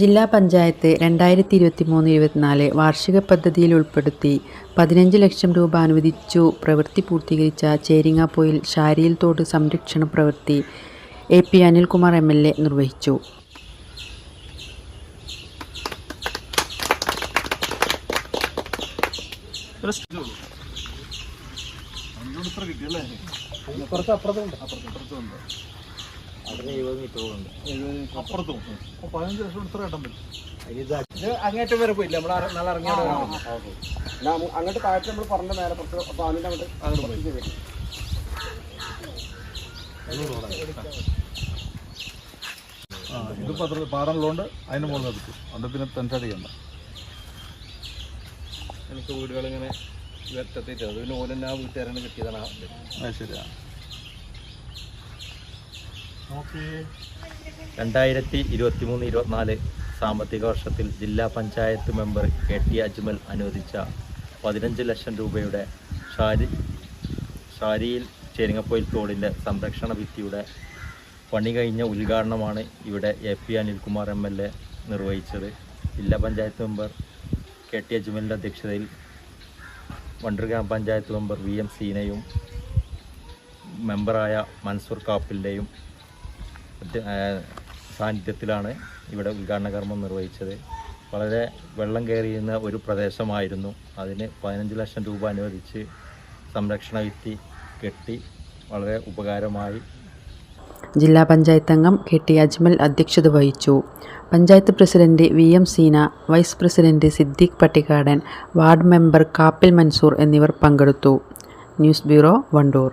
ജില്ലാ പഞ്ചായത്ത് രണ്ടായിരത്തി ഇരുപത്തി മൂന്ന് ഇരുപത്തിനാല് വാർഷിക പദ്ധതിയിൽ ഉൾപ്പെടുത്തി പതിനഞ്ച് ലക്ഷം രൂപ അനുവദിച്ചു. പ്രവൃത്തി പൂർത്തീകരിച്ച ചേരിങ്ങാപ്പൊയിൽ ഷാരിയിൽ തോട് സംരക്ഷണ പ്രവൃത്തി A P Anilkumar M L A നിർവഹിച്ചു. അപ്പുറത്തും. പതിനഞ്ച് ലക്ഷം പറ്റും അങ്ങേറ്റം വരെ പോയില്ല? നമ്മൾ നല്ല ഇറങ്ങിയോടെ അങ്ങോട്ട് താഴ്ച നമ്മൾ പറഞ്ഞ നേരെ പുറത്ത് അപ്പൊ അതിന്റെ അങ്ങോട്ട് അങ്ങോട്ട് പോയി. ആ ഇത് പത്ര പാറലുള്ളതുകൊണ്ട് അതിന് മുകളിൽ നിർത്തും. അതുകൊണ്ട് പിന്നെ ടെൻഷൻ അടിക്കണ്ട. എനിക്ക് വീടുകളിങ്ങനെ വെട്ടത്തിട്ട് അത് പിന്നെ ഓലെന്നെ ആ വീട്ടുകാരാണ് കിട്ടിയതാണ് ആ ഇത്. അത് ശരിയാ ഓക്കേ രണ്ടായിരത്തി ഇരുപത്തി മൂന്ന് ഇരുപത്തിനാല് സാമ്പത്തിക വർഷത്തിൽ ജില്ലാ panchayat member K T Ajmal അനുവദിച്ച പതിനഞ്ച് ലക്ഷം രൂപയുടെ ഷാരി ഷാരിയിൽ ചേരിങ്ങപ്പൊയിൽ തോടിന്റെ സംരക്ഷണ ഭിത്തിയുടെ പണി കഴിഞ്ഞ ഉദ്ഘാടനമാണ് ഇവിടെ A P Anilkumar M L A നിർവഹിച്ചത്. ജില്ലാ പഞ്ചായത്ത് മെമ്പർ കെ ടി അജ്മലിന്റെ അധ്യക്ഷതയിൽ വണ്ടൂർ ഗ്രാമപഞ്ചായത്ത് മെമ്പർ വി എം സീനയും മെമ്പറായ മൻസൂർ ആ, സാന്നിധ്യത്തിലാണ് ഇവിടെ ഉദ്ഘാടന കർമ്മം നിർവഹിച്ചത്. വളരെ വെള്ളം കയറിയുന്ന ഒരു പ്രദേശമായിരുന്നു. അതിന് പതിനഞ്ച് ലക്ഷം രൂപ അനുവദിച്ച് സംരക്ഷണ ഭിത്തി കെട്ടി വളരെ ഉപകാരമായി. ജില്ലാ പഞ്ചായത്ത് അംഗം കെ ടി അജ്മൽ അധ്യക്ഷത വഹിച്ചു. Panchayat president V M Seena vice president Siddique Pattikkadan ward member Kappil Mansoor എന്നിവർ പങ്കെടുത്തു. News bureau Wandoor.